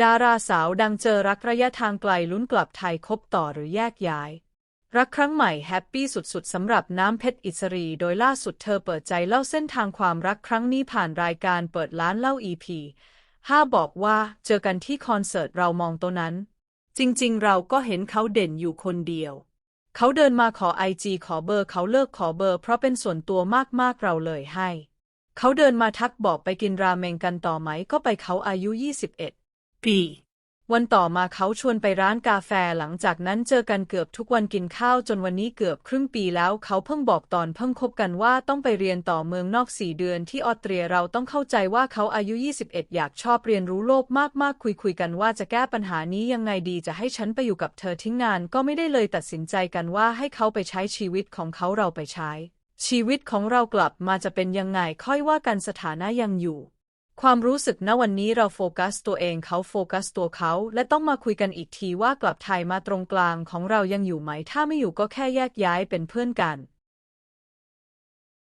ดาราสาวดังเจอรักระยะทางไกลลุ้นกลับไทยคบต่อหรือแยกย้าย รักครั้งใหม่แฮปปี้สุดๆสำหรับน้ำเพชรอิสรี โดยล่าสุดเธอเปิดใจเล่าเส้นทางความรักครั้งนี้ผ่านรายการเปิดร้านเล่า EP 5 บอกว่าเจอกันที่คอนเสิร์ตเรามองตัวนั้น จริงๆ เราก็เห็นเขาเด่นอยู่คนเดียว เขาเดินมาขอไอจีขอเบอร์เขาเลิกขอเบอร์ เพราะเป็นส่วนตัวมากๆเราเลยให้ เขาเดินมาทักบอกไปกินราเมงกันต่อไหมก็ไปเขาอายุ 21 ปี วันต่อมาเขาชวนไปร้านกาแฟหลังจากนั้นเจอกันเกือบทุกวันกินข้าวจนวันนี้เกือบครึ่งปีแล้วเขาเพิ่งบอกตอนเพิ่งคบกันว่าต้องไปเรียนต่อเมืองนอกสี่เดือนที่ออสเตรียเราต้องเข้าใจว่าเขาอายุ 21 อยากชอบเรียนรู้โลกมากๆ คุยคุยๆกันว่าจะแก้ปัญหานี้ยังไงดีจะให้ฉันไปอยู่กับเธอทิ้งงานก็ไม่ได้เลยตัดสินใจกันว่าให้เขาไปใช้ชีวิตของเขาเราไปใช้ชีวิตของเรากลับมาจะเป็นยังไงค่อยว่ากันสถานะยังอยู่ ความรู้สึกณวันนี้เราโฟกัสตัวเองเขาโฟกัสตัวเขา และต้องมาคุยกันอีกทีว่ากลับไทยมาตรงกลางของเรายังอยู่ไหม ถ้าไม่อยู่ก็แค่แยกย้ายเป็นเพื่อนกัน